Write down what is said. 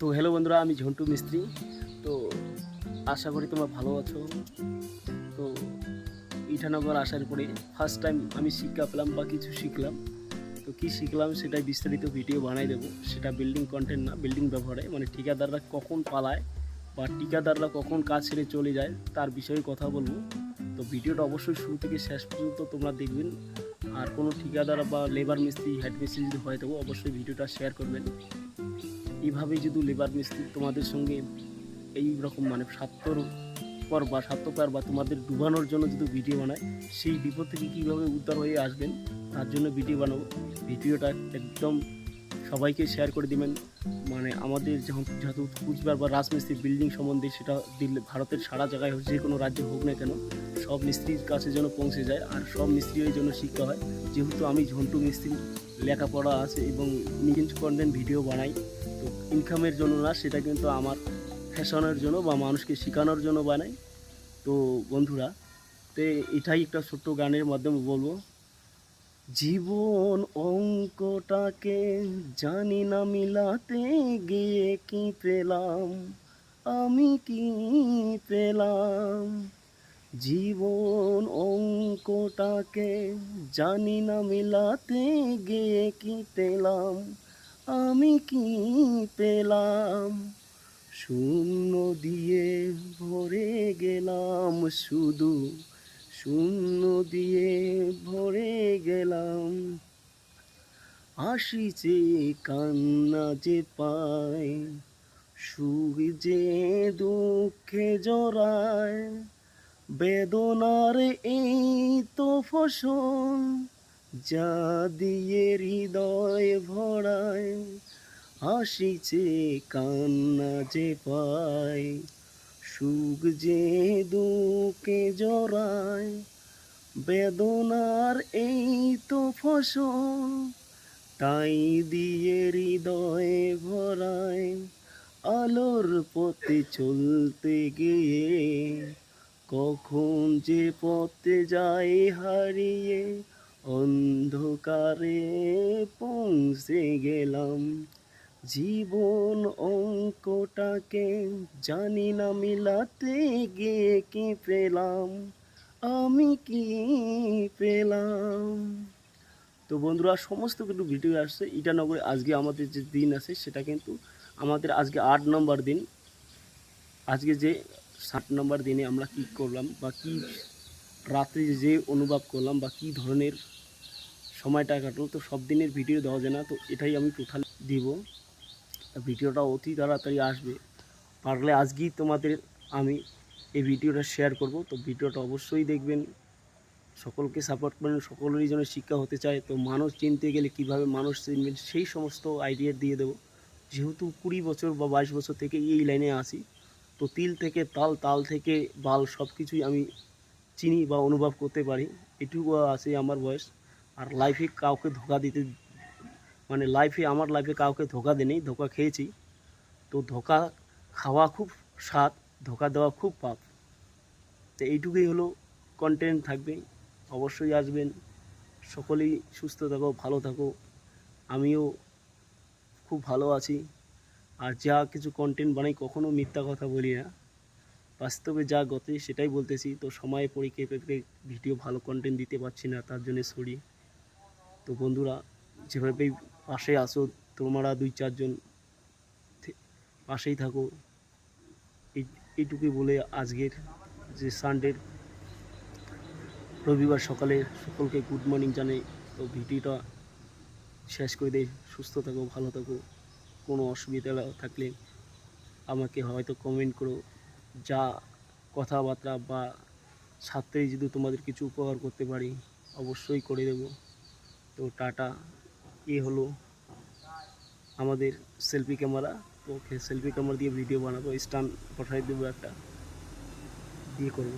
তো হ্যালো বন্ধুরা, আমি ঝন্টু মিস্ত্রি। তো আশা করি তোমরা ভালো আছো। তো ইটানগর আসার পরে ফার্স্ট টাইম আমি শিক্ষা পেলাম বা কিছু শিখলাম। তো কী শিখলাম সেটাই বিস্তারিত ভিডিও বানাই দেবো। সেটা বিল্ডিং কন্টেন্ট না বিল্ডিং ব্যবহারে। মানে ঠিকাদাররা কখন পালায় বা ঠিকাদাররা কখন কাজ ছেড়ে চলে যায়, তার বিষয়ে কথা বলব। তো ভিডিওটা অবশ্যই শুরু থেকে শেষ পর্যন্ত তোমরা দেখবেন। আর কোনো ঠিকাদার বা লেবার মিস্ত্রি হেড মিস্ত্রি যদি হয়ে থাকো অবশ্যই ভিডিওটা শেয়ার করবেন। এইভাবেই যদি লেবার মিস্ত্রি তোমাদের সঙ্গে এই রকম মানে স্বার্থর পর বা স্বার্থপর বা তোমাদের ডুবানোর জন্য যদি ভিডিও বানায়, সেই বিপদ থেকে কীভাবে উদ্ধার হয়ে আসবেন, তার জন্য ভিডিও বানাবো। ভিডিওটা একদম সবাইকে শেয়ার করে দিবেন। মানে আমাদের যখন যেহেতু কুচবিহার বা রাজমিস্ত্রি বিল্ডিং সম্বন্ধে সেটা দিল্লি ভারতের সারা জায়গায় যে কোনো রাজ্যে হোক না কেন সব মিস্ত্রির কাছে যেন পৌঁছে যায় আর সব মিস্ত্রির জন্য শিক্ষা হয়। যেহেতু আমি ঝন্টু মিস্ত্রি, লেখাপড়া আছে এবং নিজের কন্টেন্ট ভিডিও বানাই, তো ইনকামের জন্য না, সেটা কিন্তু আমার ফ্যাশনের জন্য বা মানুষকে শেখানোর জন্য বানাই। তো বন্ধুরা, তো এটাই একটা ছোট্ট গানের মাধ্যমে বলব। জীবন অঙ্কটাকে জানি না মিলাতে গিয়ে কি পেলাম, আমি কি পেলাম? জীবন অঙ্কটাকে জানি না মিলাতে গিয়ে কি পেলাম, আমি কি পেলাম? শূন্য দিয়ে ভরে গেলাম শুধু, শূন্য দিয়ে ভরে গেলাম। আসিছে কান্না যে পায়, সুখ যে দুঃখে জড়ায় বেদনার এই তো ফসল যা দিয়ে হৃদয় ভরায় আসিছে কান্না যে পায়, সুখ যে দুকে জড়ায়। বেদনার এই তো ফসল তাই দিয়ে হৃদয়ে ভরায়, আলোর পথে চলতে গিয়ে কখন যে পথে যাই হারিয়ে অন্ধকারে পৌঁছে গেলাম। জীবন অঙ্কটাকে জানি না মিলাতে গিয়ে কি পেলাম, আমি কি পেলাম? তো বন্ধুরা, সমস্ত কিছু ভিডিও আসছে। ইটানগরে আজকে আমাদের যে দিন আছে, সেটা কিন্তু আমাদের আজকে আট নম্বর দিন। আজকে যে ষাট নম্বর দিনে আমরা কি করলাম বা কি রাত্রে যে অনুভব করলাম বা কি ধরনের সময়টা কাটলো, তো সব দিনের ভিডিও দেওয়া যায় না, তো এটাই আমি টোটাল দিব। ভিডিওটা অতি তাড়াতাড়ি আসবে। পারলে আজকেই তোমাদের আমি এই ভিডিওটা শেয়ার করব। তো ভিডিওটা অবশ্যই দেখবেন। সকলকে সাপোর্ট করেন, সকলেরই যেন শিক্ষা হতে চায়। তো মানুষ চিনতে গেলে কীভাবে মানুষ চিনবেন সেই সমস্ত আইডিয়া দিয়ে দেবো। যেহেতু কুড়ি বছর বা বাইশ বছর থেকে এই লাইনে আসি তো তিল থেকে তাল তাল থেকে বাল সব কিছুই আমি চিনি বা অনুভব করতে পারি। এটুকু আছে আমার বয়স। আর লাইফে কাউকে ধোকা দিতে মানে লাইফে আমার লাইফে কাউকে ধোকা দেয়নি, ধোকা খেয়েছি। তো ধোকা খাওয়া খুব স্বাদ, ধোকা দেওয়া খুব পাপ। তো এইটুকুই হলো কন্টেন্ট থাকবে। অবশ্যই আসবেন। সকলেই সুস্থ থাকো, ভালো থাকো। আমিও খুব ভালো আছি। আর যা কিছু কন্টেন্ট বানাই, কখনো মিথ্যা কথা বলি না। বাস্তবে যা গতে সেটাই বলতেছি। তো সময় পরিপ্রেক্ষিতে ভিডিও ভালো কন্টেন্ট দিতে পারছি না, তার জন্য সরি তো বন্ধুরা, যেভাবেই পাশে আসো তোমরা দুই চারজন পাশেই থাকো। এই, এইটুকুই বলে আজকের যে সানডের রবিবার সকালে সকলকে গুড মর্নিং জানাই। তো ভিডিওটা শেষ করে দেয় সুস্থ থাকো, ভালো থাকো। কোনো অসুবিধা থাকলে আমাকে হয়তো কমেন্ট করো। যা কথাবার্তা বা সাথে যদি তোমাদের কিছু উপকার করতে পারি, অবশ্যই করে দেব। তো টাটা, এ হলো আমাদের সেলফি ক্যামেরা তো সেলফি ক্যামেরা দিয়ে ভিডিও বানাবো স্টান পাঠাই দেবো একটা। দিয়ে করব।